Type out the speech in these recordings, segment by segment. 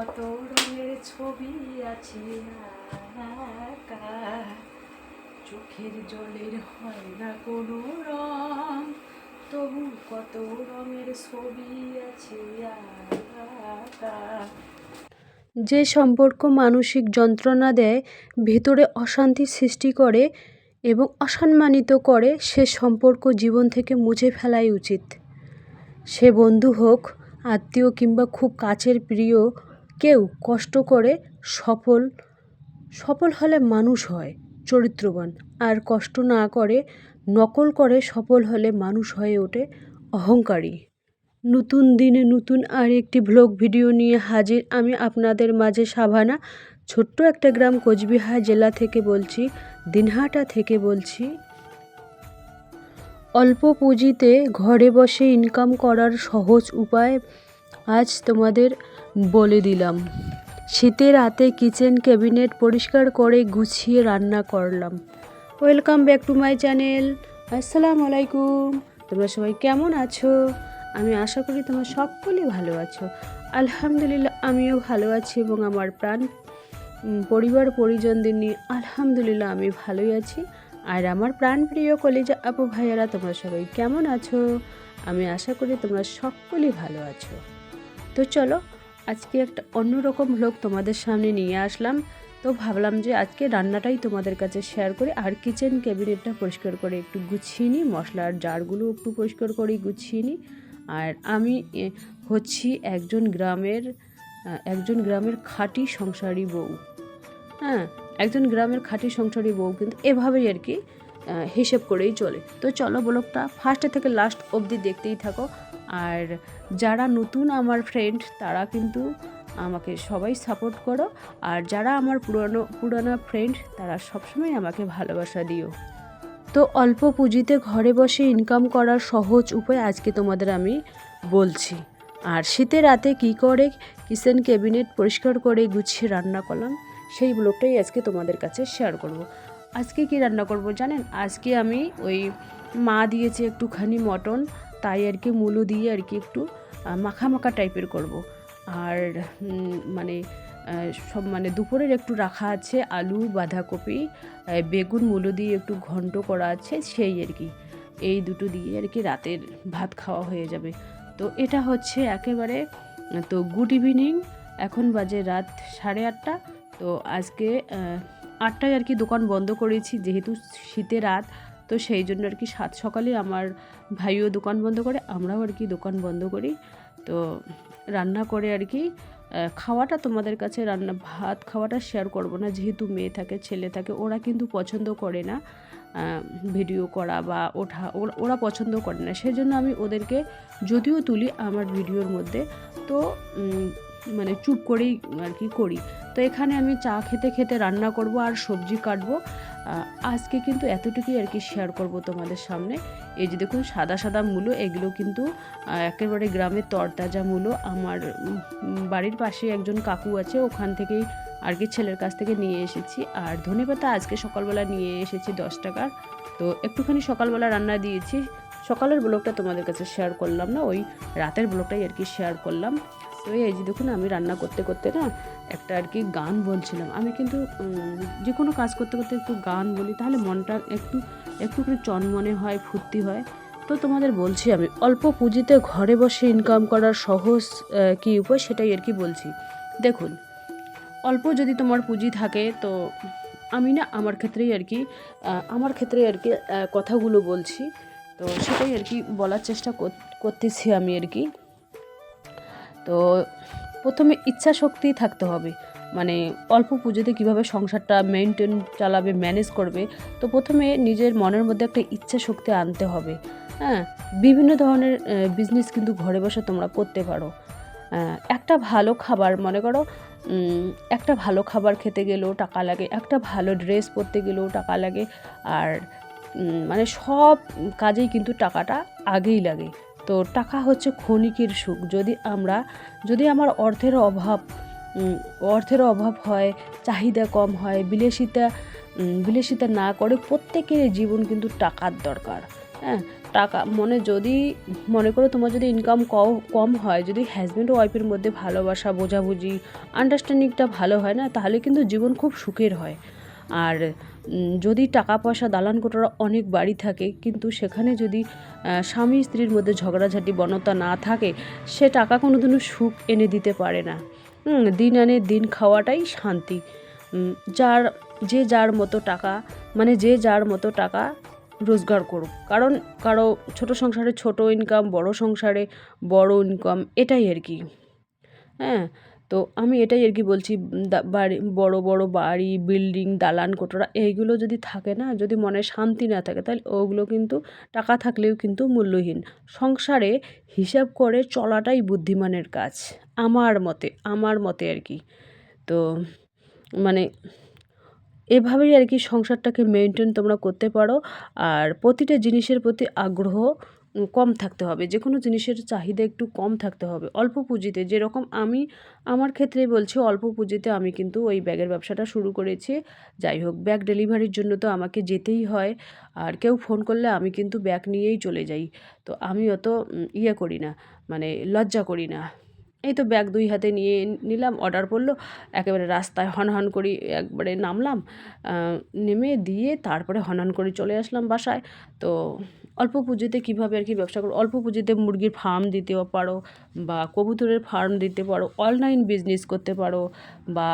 কত রঙের ছবি আছে। চোখের জলের হয় না কোনো রং, তবু কত রঙের ছবি আছে। যে সম্পর্ক মানসিক যন্ত্রণা দেয়, ভেতরে অশান্তি সৃষ্টি করে এবং অসম্মানিত করে, সে সম্পর্ক জীবন থেকে মুছে ফেলাই উচিত সে বন্ধু হোক, আত্মীয় কিংবা খুব কাছের প্রিয় কেউ কষ্ট করে সফল সফল হলে মানুষ হয়, চরিত্রবান। আর কষ্ট না করে নকল করে সফল হলে মানুষ হয়ে ওঠে অহংকারী। নতুন দিনে নতুন আর একটি ভ্লগ ভিডিও নিয়ে হাজির আমি আপনাদের মাঝে সাভানা। ছোট্ট একটা গ্রাম কোচবিহার জেলা থেকে বলছি, দিনহাটা থেকে বলছি। অল্প পুঁজিতে ঘরে বসে ইনকাম করার সহজ উপায় আজ তোমাদের বলে দিলাম। শীতের রাতে কিচেন ক্যাবিনেট পরিষ্কার করে গুছিয়ে রান্না করলাম। Welcome back to my channel আসসালামু আলাইকুম। তোমরা সবাই কেমন আছো? আমি আশা করি তোমরা সকলেই ভালো আছো। আলহামদুলিল্লাহ, আমিও ভালো আছি এবং আমার প্রাণ পরিবার, পরিজনদের নিয়ে আলহামদুলিল্লাহ আমি ভালোই আছি। আর আমার প্রাণপ্রিয় কলেজা আপু ভাইয়ারা, তোমরা সবাই কেমন আছো? আমি আশা করি তোমরা সকলেই ভালো আছো। তো চলো আজকে একটা অন্যরকম ভ্লগ তোমাদের সামনে নিয়ে আসলাম। তো ভাবলাম যে আজকে রান্নাটাই তোমাদের কাছে শেয়ার করি। আর কিচেন ক্যাবিনেটটা পরিষ্কার করে একটু গুছিয়ে নিই। মশলার জারগুলো একটু পরিষ্কার করে গুছিয়ে নিই। আর আমি হচ্ছি একজন গ্রামের একজন গ্রামের খাঁটি সংসারী বউ। হ্যাঁ একজন গ্রামের খাঁটি সংসারী বউ কিন্তু এভাবেই আর কি হিসেব করেই চলে। তো চলো ব্লগটা ফার্স্টে থেকে লাস্ট অবধি দেখতেই থাকো। আর যারা নতুন আমার ফ্রেন্ড তারা কিন্তু আমাকে সবাই সাপোর্ট করো। আর যারা আমার পুরনো, পুরানো ফ্রেন্ড তারা সবসময় আমাকে ভালোবাসা দিও। তো অল্প পুঁজিতে ঘরে বসে ইনকাম করার সহজ উপায় আজকে তোমাদের আমি বলছি। আর শীতের রাতে কি করে কিচেন ক্যাবিনেট পরিষ্কার করে গুছিয়ে রান্না করলাম, সেই ব্লগটাই আজকে তোমাদের কাছে শেয়ার করব। আজকে কি রান্না করব জানেন? আজকে আমি ওই মা দিয়েছে একটুখানি মটন তাই আর কি মুলো দিয়ে আর কি একটু আহ, মাখা মাখা টাইপের করব। আর মানে সব মানে দুপুরের একটু রাখা আছে আলু বাঁধাকপি বেগুন মুলো দিয়ে একটু ঘন্ট করা আছে সেই আর কি। এই দুটো দিয়ে আর কি রাতের ভাত খাওয়া হয়ে যাবে। তো এটা হচ্ছে একেবারে তো গুড ইভিনিং। এখন বাজে রাত সাড়ে আটটা। তো আজকে আটটায় আর কি দোকান বন্ধ করেছি যেহেতু শীতের রাত। তো সেই জন্য আর কি সাত সকালে আমার ভাইও দোকান বন্ধ করে, আমরাও আর কি দোকান বন্ধ করি। তো রান্না করে আর কি খাওয়াটা তোমাদের কাছে রান্না, ভাত খাওয়াটা শেয়ার করব না। যেহেতু মেয়ে থাকে, ছেলে থাকে, ওরা কিন্তু পছন্দ করে না ভিডিও করা বা ওঠা, ওরা- পছন্দ করে না। সেজন্য আমি ওদেরকে যদিও তুলি আমার ভিডিওর মধ্যে। তো মানে চুপ করেই আর কি করি। তো এখানে আমি চা খেতে খেতে রান্না করব আর সবজি কাটবো। আজকে কিন্তু এতটুকুই আর কি শেয়ার করব তোমাদের সামনে। এই যে দেখুন, সাদা সাদা মূলো, এগুলো কিন্তু একেবারে গ্রামের তরতাজা মূলো। আমার বাড়ির পাশে একজন কাকু আছে, ওখান থেকেই আর কি ছেলের কাছ থেকে নিয়ে এসেছি। আর ধনেপাতা আজকে সকালবেলা নিয়ে এসেছি দশ টাকার। তো একটুখানি সকালবেলা রান্না দিয়েছি। সকালের ব্লগটা তোমাদের কাছে শেয়ার করলাম না, ওই রাতের ব্লগটাই আর কি শেয়ার করলাম। তো এই যে দেখুন, আমি রান্না করতে করতে না একটা আর কি গান বলছিলাম। আমি কিন্তু যে কোনো কাজ করতে করতে একটু গান বলি, তাহলে মনটা একটু একটু একটু চনমনে হয়, ফুর্তি হয়। তো তোমাদের বলছি আমি, অল্প পুঁজিতে ঘরে বসে ইনকাম করার সহজ কী উপায় সেটাই আর কি বলছি। দেখুন, অল্প যদি তোমার পুঁজি থাকে, তো আমি না আমার ক্ষেত্রেই আর কি আমার ক্ষেত্রে আর কি কথাগুলো বলছি। তো সেটাই আর কি বলার চেষ্টা কর- করতেছি আমি আর কি। তো প্রথমে ইচ্ছা শক্তি থাকতে হবে। মানে অল্প পুজোতে কীভাবে সংসারটা মেনটেন চালাবে ম্যানেজ করবে, তো প্রথমে নিজের মনের মধ্যে একটা ইচ্ছা শক্তি আনতে হবে। হ্যাঁ? বিভিন্ন ধরনের বিজনেস কিন্তু ঘরে বসে তোমরা করতে পারো। একটা ভালো খাবার, মনে করো একটা ভালো খাবার খেতে গেলেও টাকা লাগে, একটা ভালো ড্রেস পরতে গেলেও টাকা লাগে, আর মানে সব কাজেই কিন্তু টাকাটা আগেই লাগে। তো টাকা হচ্ছে ক্ষণিকের সুখ। যদি আমরা, যদি আমার অর্থের অভাব অর্থের অভাব হয়, চাহিদা কম হয়, বিলাসিতা বিলাসিতা না করে প্রত্যেকের জীবন কিন্তু টাকার দরকার। হ্যাঁ টাকা মানে যদি, মনে করো তোমার যদি ইনকাম কম হয়, যদি হাজব্যান্ড ও ওয়াইফের মধ্যে ভালোবাসা, বোঝাবুঝি আন্ডারস্ট্যান্ডিংটা ভালো হয় না, তাহলে কিন্তু জীবন খুব সুখের হয়। আর যদি টাকা পয়সা দালান কোটার অনেক বাড়ি থাকে, কিন্তু সেখানে যদি স্বামী স্ত্রীর মধ্যে ঝগড়াঝাটি, বনতা না থাকে, সে টাকা কোনোদিনও সুখ এনে দিতে পারে না। দিন আনে দিন খাওয়াটাই শান্তি। যার, যে যার মতো টাকা মানে যে যার মতো টাকা রোজগার করুক। কারণ কারও ছোট সংসারে ছোট ইনকাম বড় সংসারে বড় ইনকাম এটাই আর কি। হ্যাঁ? তো আমি এটাই আর কি বলছি বাড়ি, বড় বড় বাড়ি, বিল্ডিং, দালান কোঠরা এইগুলো যদি থাকে না, যদি মনে শান্তি না থাকে, তাহলে ওগুলো কিন্তু টাকা থাকলেও কিন্তু মূল্যহীন। সংসারে হিসাব করে চলাটাই বুদ্ধিমানের কাজ, আমার মতে আমার মতে আর কি। তো মানে এভাবেই আর কি সংসারটাকে মেনটেন তোমরা করতে পারো, আর প্রতিটা জিনিসের প্রতি আগ্রহ কম থাকতে হবে। যে কোনো জিনিসের চাহিদা একটু কম থাকতে হবে। অল্প পুঁজিতে, যেরকম আমি আমার ক্ষেত্রে বলছি, অল্প পুঁজিতে আমি কিন্তু ওই ব্যাগের ব্যবসাটা শুরু করেছি। যাই হোক, ব্যাগ ডেলিভারির জন্য তো আমাকে যেতেই হয়। আর কেউ ফোন করলে আমি কিন্তু ব্যাগ নিয়েই চলে যাই। তো আমি অত ইয়ে করি না মানে লজ্জা করি না। এই তো ব্যাগ দুই হাতে নিয়ে নিলাম অর্ডার পড়ল, একেবারে রাস্তায় হনহন হন করি, একবারে নামলাম নেমে দিয়ে তারপরে হন হন করে চলে আসলাম বাসায়। তো অল্প পুঁজিতে কীভাবে আর কি ব্যবসা করো অল্প পুঁজিতে মুরগির ফার্ম দিতেও পারো বা কবুতরের ফার্ম দিতে পারো, অনলাইন বিজনেস করতে পারো বা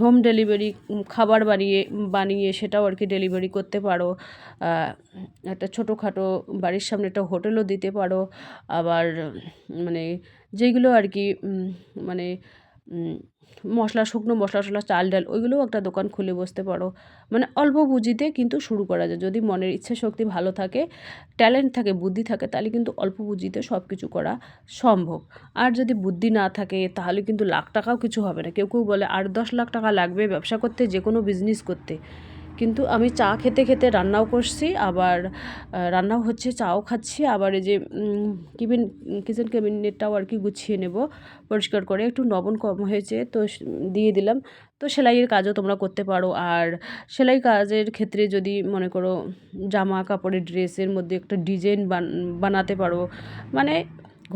হোম ডেলিভারি খাবার বানিয়ে বানিয়ে সেটাও আর কি ডেলিভারি করতে পারো। একটা ছোটোখাটো বাড়ির সামনে একটা হোটেলও দিতে পারো। আবার মানে যেগুলো আর কি মানে মশলা, শুকনো মশলা টশলা, চাল ডাল, ওইগুলোও একটা দোকান খুলে বসতে পারো। মানে অল্প পুঁজিতে কিন্তু শুরু করা যায়। যদি মনের ইচ্ছে শক্তি ভালো থাকে, ট্যালেন্ট থাকে, বুদ্ধি থাকে, তাহলে কিন্তু অল্প পুঁজিতে সব কিছু করা সম্ভব। আর যদি বুদ্ধি না থাকে, তাহলে কিন্তু লাখ টাকাও কিছু হবে না। কেউ কেউ বলে, আর দশ লাখ টাকা লাগবে ব্যবসা করতে যে কোনো বিজনেস করতে। কিন্তু আমি চা খেতে খেতে রান্নাও করছি, আবার রান্নাও হচ্ছে, চাও খাচ্ছি, আবার এই যে কিচেন কিচেন ক্যাবিনেটটাও আর কি গুছিয়ে নেব, পরিষ্কার করে, একটু লবণ কম হয়েছে, তো দিয়ে দিলাম। তো সেলাইয়ের কাজও তোমরা করতে পারো, আর সেলাই কাজের ক্ষেত্রে যদি মনে করো জামা কাপড়ের ড্রেসের মধ্যে একটা ডিজাইন বানাতে পারো মানে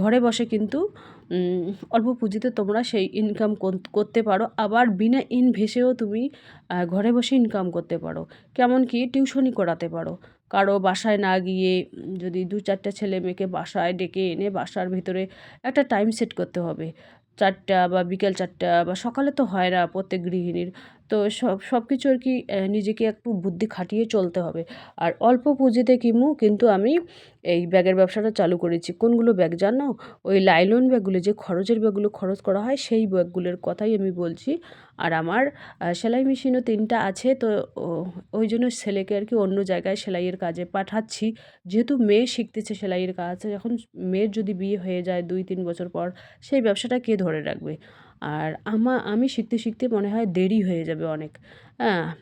ঘরে বসে কিন্তু অল্প পুঁজিতে তোমরা সেই ইনকাম করতে পারো। আবার বিনা ইনভেসেও তুমি ঘরে বসে ইনকাম করতে পারো। কেমন কি টিউশনই করাতে পারো। কারও বাসায় না গিয়ে, যদি দু চারটা ছেলে মেয়েকে বাসায় ডেকে এনে বাসার ভিতরে একটা টাইম সেট করতে হবে। চারটা বা বিকেল চারটা বা সকালে তো হয় না প্রত্যেক গৃহিণীর। তো সব সব কিছু আর কি নিজেকে একটু বুদ্ধি খাটিয়ে চলতে হবে। আর অল্প পুঁজিতে কিমু, কিন্তু আমি এই ব্যাগের ব্যবসাটা চালু করেছি। কোনগুলো ব্যাগ জানো? ওই লাইলন ব্যাগগুলো, যে খরচের ব্যাগগুলো খরচ করা হয়, সেই ব্যাগগুলোর কথাই আমি বলছি। আর আমার সেলাই মেশিনও তিনটা আছে, তো ওই জন্য ছেলেকে আর কি অন্য জায়গায় সেলাইয়ের কাজে পাঠাচ্ছি। যেহেতু মেয়ে শিখতেছে সেলাইয়ের কাজ যখন মেয়ের যদি বিয়ে হয়ে যায় দুই তিন বছর পর, সেই ব্যবসাটা কে ধরে রাখবে? আর আমা, আমি শিখতে শিখতে মনে হয় দেরি হয়ে যাবে অনেক। হ্যাঁ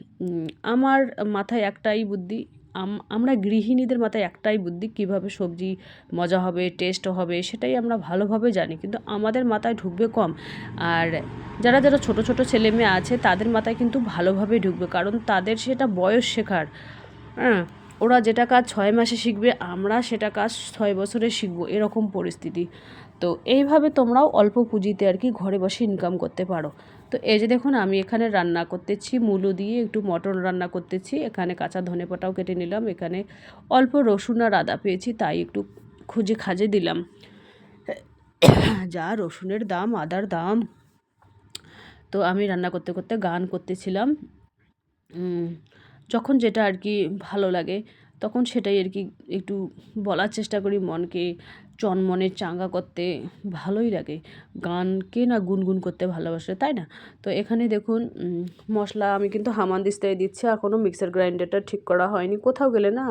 আমার মাথায় একটাই বুদ্ধি, আম- আমরা গৃহিণীদের মাথায় একটাই বুদ্ধি, কীভাবে সবজি মজা হবে টেস্ট হবে, সেটাই আমরা ভালোভাবে জানি। কিন্তু আমাদের মাথায় ঢুকবে কম। আর যারা যারা ছোট ছোট ছেলে মেয়ে আছে, তাদের মাথায় কিন্তু ভালোভাবে ঢুকবে, কারণ তাদের সেটা বয়স শেখার। হ্যাঁ ওরা যেটা কাজ ছয় মাসে শিখবে, আমরা সেটা কাজ ছয় বছরে শিখব, এরকম পরিস্থিতি। তো এইভাবে তোমরাও অল্প পুঁজিতে আর কি ঘরে বসে ইনকাম করতে পারো। তো এই যে দেখুন, আমি এখানে রান্না করতেছি, মূলো দিয়ে একটু মটন রান্না করতেছি, এখানে কাঁচা ধনে পাতাও কেটে নিলাম, এখানে অল্প রসুন আর আদা পেয়েছি, তাই একটু খুঁজে খাজে দিলাম। যা রসুনের দাম, আদার দাম। তো আমি রান্না করতে করতে গান করতেছিলাম। যখন যেটা আর কি ভালো লাগে তখন সেটাই আর কি একটু বলার চেষ্টা করি মনকে, চনমনে চাঙ্গা করতে ভালোই লাগে। গান কে না গুনগুন করতে ভালোবাসে, তাই না? তো এখানে দেখুন মশলা আমি কিন্তু হামান হামানদিস্তায় দিচ্ছি কোনো মিক্সার গ্রাইন্ডারটা ঠিক করা হয়নি। কোথাও গেলে না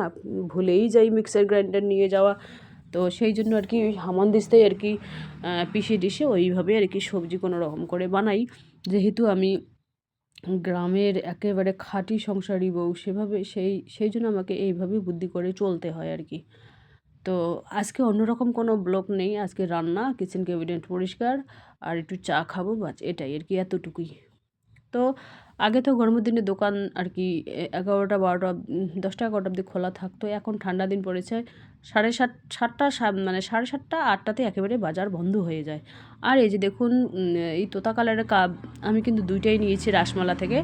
ভুলেই যাই মিক্সার গ্রাইন্ডার নিয়ে যাওয়া। তো সেই জন্য আর কি ওই হামানদিস্তায় আর কি পিষে টিষে ওইভাবে আর কি সবজি কোনো রকম করে বানাই। যেহেতু আমি গ্রামের একেবারে খাঁটি সংসারী বউ, সেভাবে সেই সেই জন্য আমাকে এইভাবেই বুদ্ধি করে চলতে হয় আর কি। তো আজকে অন্যরকম কোনো ব্লগ নেই, আজকে রান্না কিচেন ক্যাবিনেট পরিষ্কার, আর একটু চা খাব, বাস এটাই আর কি, এতটুকুই। তো আগে তো গরমের দিনে দোকান আর কি এগারোটা, বারোটা দশটা, এগারোটা অবধি খোলা থাকতো, এখন ঠান্ডা দিন পড়েছে সাড়ে সাত, সাতটা মানে সাড়ে সাতটা, আটটাতে একেবারে বাজার বন্ধ হয়ে যায়। আর এই যে দেখুন এই তোতা কালারের কাপ আমি কিন্তু দুইটাই নিয়েছি রাসমালা থেকে।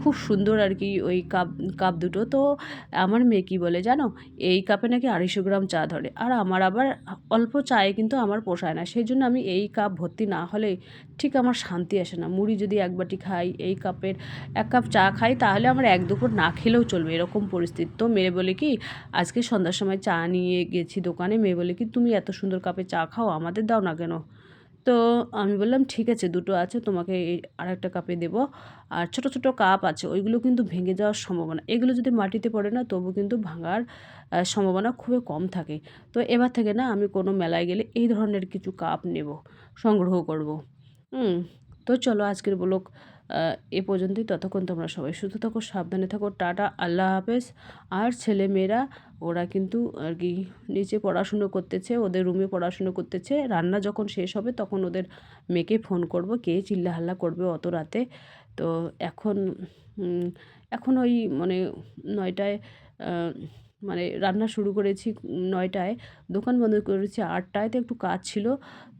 খুব সুন্দর আর কি ওই কাপ কাপ দুটো। তো আমার মেয়ে কী বলে জানো? এই কাপে নাকি আড়াইশো গ্রাম চা ধরে। আর আমার আবার অল্প চায়ে কিন্তু আমার পোষায় না। সেই জন্য আমি এই কাপ ভর্তি না হলে ঠিক আমার শান্তি আসে না। মুড়ি যদি এক বাটি খাই, এই কাপের এক কাপ চা খাই, তাহলে আমার এক দুপুর না খেলেও চলবে, এরকম পরিস্থিতি। তো মেয়ে বলে কি, আজকে সন্ধ্যার সময় চা নিয়ে গেছি দোকানে। মেয়ে বলে কি, তুমি এত সুন্দর কাপে চা খাও, আমাদের দাও না কেন? তো আমি বললাম, ঠিক আছে, দুটো আছে, তোমাকে এই আরেকটা কাপে দেবো। আর ছোট ছোট কাপ আছে, ওইগুলো কিন্তু ভেঙে যাওয়ার সম্ভাবনা। এগুলো যদি মাটিতে পড়ে না, তবু কিন্তু ভাঙার সম্ভাবনা খুবই কম থাকে। তো এবার থেকে না, আমি কোনো মেলায় গেলে এই ধরনের কিছু কাপ নেব, সংগ্রহ করব। হুম, তো চলো আজকের ব্লগ এ পর্যন্তই। ততক্ষণ তোমরা সবাই সুস্থ থাকো, সাবধানে থাকো। টাটা, আল্লাহ হাফেজ। আর ছেলে মেয়েরা, ওরা কিন্তু আর কি নিচে পড়াশুনো করতেছে, ওদের রুমে পড়াশুনো করতেছে। রান্না যখন শেষ হবে, তখন ওদের মেয়েকে ফোন করব, কে চিল্লাহাল্লা করবে অত রাতে। তো এখন এখন ওই মানে নয়টায় মানে রান্না শুরু করেছি নয়টায়, দোকান বন্ধ করেছি আটটায়, তো একটু কাজ ছিল।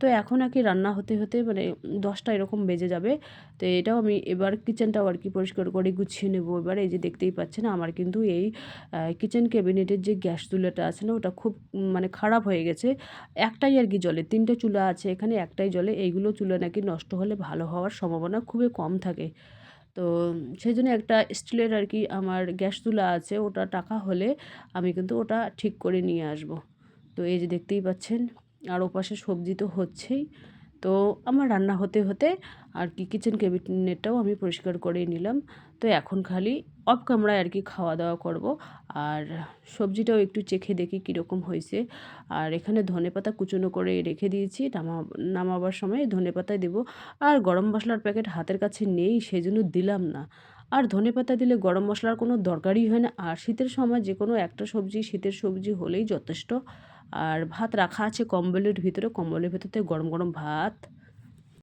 তো এখন আর কি রান্না হতে হতে মানে দশটা এরকম বেজে যাবে। তো এটাও আমি এবার কিচেনটাও আর কি পরিষ্কার করে গুছিয়ে নেব। এবার এই যে দেখতেই পাচ্ছেন, আমার কিন্তু এই কিচেন ক্যাবিনেটের যে গ্যাস চুলাটা আছে না, ওটা খুব মানে খারাপ হয়ে গেছে। একটাই আর কি জলে, তিনটে চুলা আছে এখানে, একটাই জলে। এইগুলো চুলা নাকি নষ্ট হলে ভালো হওয়ার সম্ভাবনা খুবই কম থাকে। তো সেই জন্য একটা স্টিলের আর কি আমার গ্যাস চুলা আছে, ওটা টাকা হলে আমি কিন্তু ওটা ঠিক করে নিয়ে আসব। তো এই যে দেখতেই পাচ্ছেন, আর ওপাশে সবজি তো হচ্ছেই। তো আমার রান্না হতে হতে আর কি কিচেন ক্যাবিনেটটাও আমি পরিষ্কার করে নিলাম। তো এখন খালি অফ কামরায় আর কি খাওয়া দাওয়া করব আর সবজিটাও একটু চেখে দেখি কীরকম হয়েছে। আর এখানে ধনেপাতা কুচনো করে রেখে দিয়েছি, নামা, নামাবার সময় ধনেপাতায় দেবো। আর গরম মশলার প্যাকেট হাতের কাছে নেই সেই জন্য দিলাম না। আর ধনেপাতা দিলে গরম মশলার কোনো দরকারই হয় না। আর শীতের সময় যে কোনো একটা সবজি, শীতের সবজি হলেই যথেষ্ট। আর ভাত রাখা আছে কম্বলের ভিতরে কম্বলের ভিতরে গরম গরম ভাত